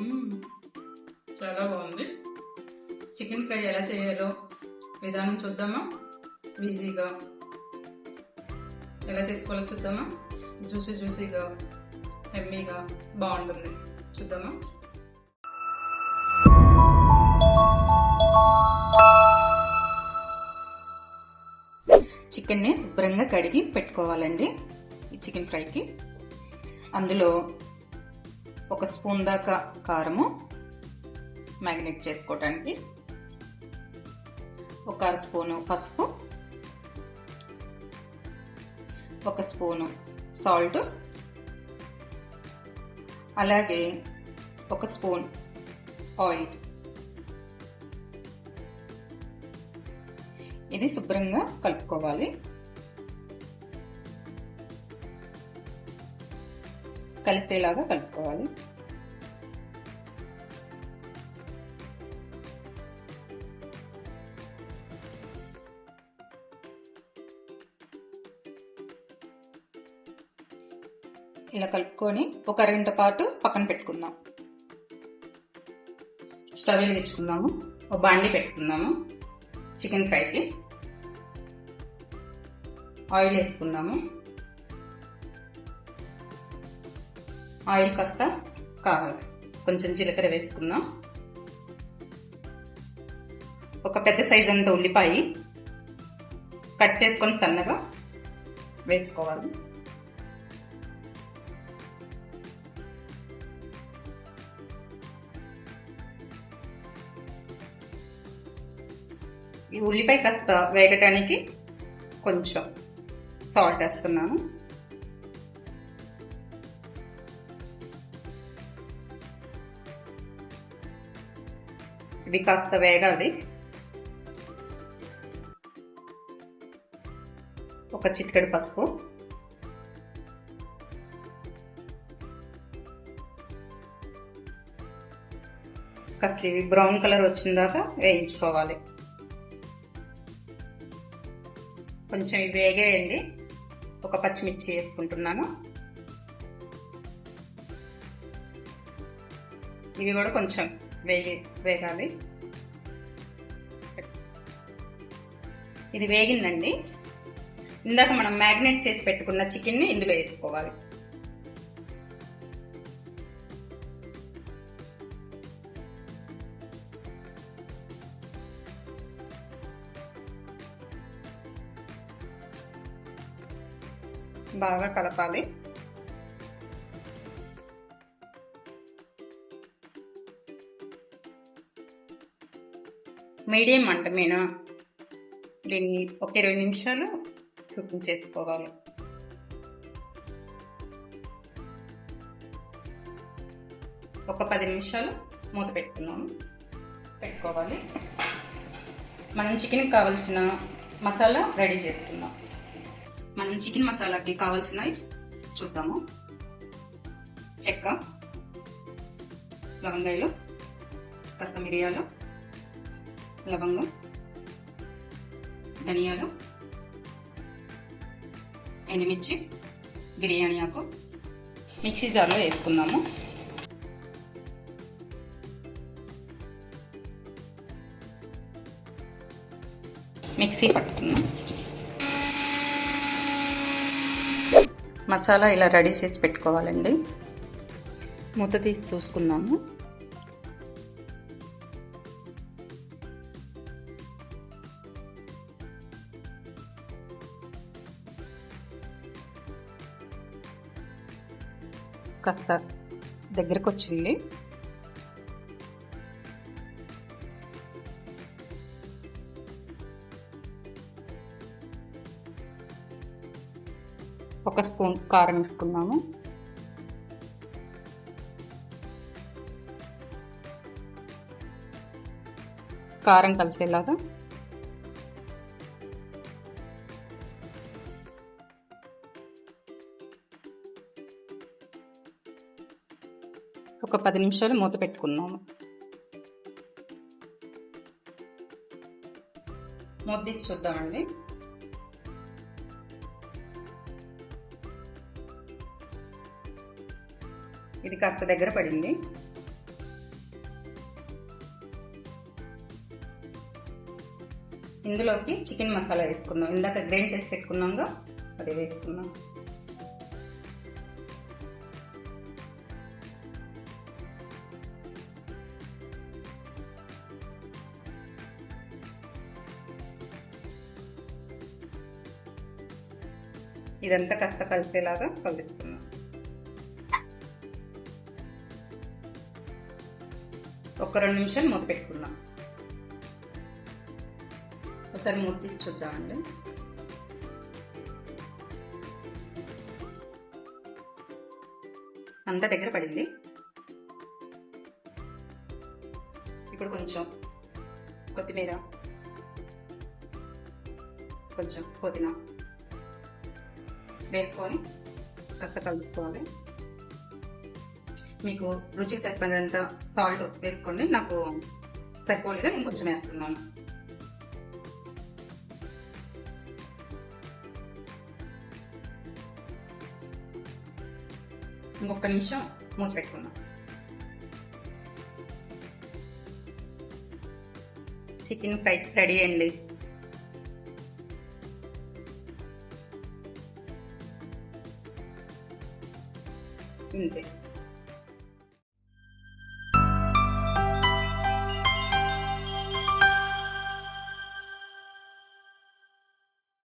చాలా బాగుంది. Chicken fry ఎలా చేయాలో విధానం చూద్దామా? ఈజీగా. ఎలా చేసుకోవాలో చూద్దామా? జ్యూసీ జ్యూసీగా హెమ్మీగా బాగుంటుంది. చూద్దామా? చికెన్ని శుభ్రంగా కడిగి పెట్టుకోవాలండి ఈ చికెన్ ఫ్రైకి. అందులో ఒక స్పూన్ దాకా కారము మ్యాగ్నేట్ చేసుకోవటానికి. ఒక అర స్పూను పసుపు. ఒక స్పూను సాల్ట్. అలాగే ఒక స్పూన్ ఆయిల్. ఇది శుభ్రంగా కలుపుకోవాలి. కలిసేలాగా కలుపుకోవాలి. ఇలా కలుపుకొని ఒక అరగంట పాటు పక్కన పెట్టుకుందాం. స్టవ్ వెలిగించుకుందాము ఒక బాండి పెట్టుకుందాము. చికెన్ ఫ్రైకి. ఆయిల్ వేసుకుందాము. ఆయిల్ కాస్త కావాలి. కొంచెం జీలకర్ర వేసుకుందాం. ఒక పెద్ద సైజ్ అంత ఉల్లిపాయ కట్ చేసుకొని సన్నగా వేసుకోవాలి. ఈ ఉల్లిపాయ కాస్త వేగటానికి కొంచెం సాల్ట్ వేస్తున్నాను. ఇవి కాస్త వేగాలి ఒక చిటికెడు పసుపు కాస్త ఇవి బ్రౌన్ కలర్ వచ్చిన దాకా వేయించుకోవాలి కొంచెం ఇవి వేగేయండి ఒక పచ్చిమిర్చి వేసుకుంటున్నాను ఇవి కూడా కొంచెం వేగి వేగాలి ఇది వేగిందండి. ఇందాక మనం మ్యాగ్నేట్ చేసి పెట్టుకున్న చికెన్ని ఇందులో వేసుకోవాలి. బాగా కలపాలి. మీడియం మంట మీద దీన్ని ఒక ఇరవై నిమిషాలు కుకింగ్ చేసుకోవాలి ఒక పది నిమిషాలు మూత పెట్టుకున్నాము పెట్టుకోవాలి. మనం చికెన్కి కావాల్సిన మసాలా రెడీ చేసుకుందాం. మనం చికెన్ మసాలాకి కావాల్సినవి చూద్దాము. చెక్క లవంగాయలు కాస్త మిరియాలు లవంగం ధనియాలు ఎండుమిర్చి బిర్యానీ ఆకు. మిక్సీ జార్లో వేసుకుందాము. మిక్సీ పట్టుకుందాం. మసాలా ఇలా రెడీ చేసి పెట్టుకోవాలండి. మూత తీసి చూసుకుందాము. కాస్త దగ్గరకు వచ్చింది ఒక స్పూన్ కారం వేసుకున్నాము కారం కలిసేలాగా పది నిమిషాలు మూత పెట్టుకుందాము ముద్దిచ్చి చూద్దామండి. ఇది కాస్త దగ్గర పడింది. ఇందులోకి చికెన్ మసాలా వేసుకుందాం. ఇందాక గ్రైండ్ చేసి పెట్టుకున్నాంగా అది వేసుకుందాం. ఇదంతా కాస్త కలిసేలాగా కలుపుతున్నాం. ఒక రెండు నిమిషాలు మూత పెట్టుకున్నాం ఒకసారి మూత తీసి చూద్దామండి. అంత దగ్గర పడింది. ఇప్పుడు కొంచెం కొత్తిమీర కొంచెం పుదీనా వేసుకొని కాస్త కలుపుకోవాలి. మీకు రుచి సరిపడినంత సాల్ట్ వేసుకోండి నాకు సరిపోలేదు నేను కొంచెం వేస్తున్నాను. ఇంకొక నిమిషం మూత పెట్టుకుందాం. చికెన్ ఫ్రై రెడీ అండి. うんです。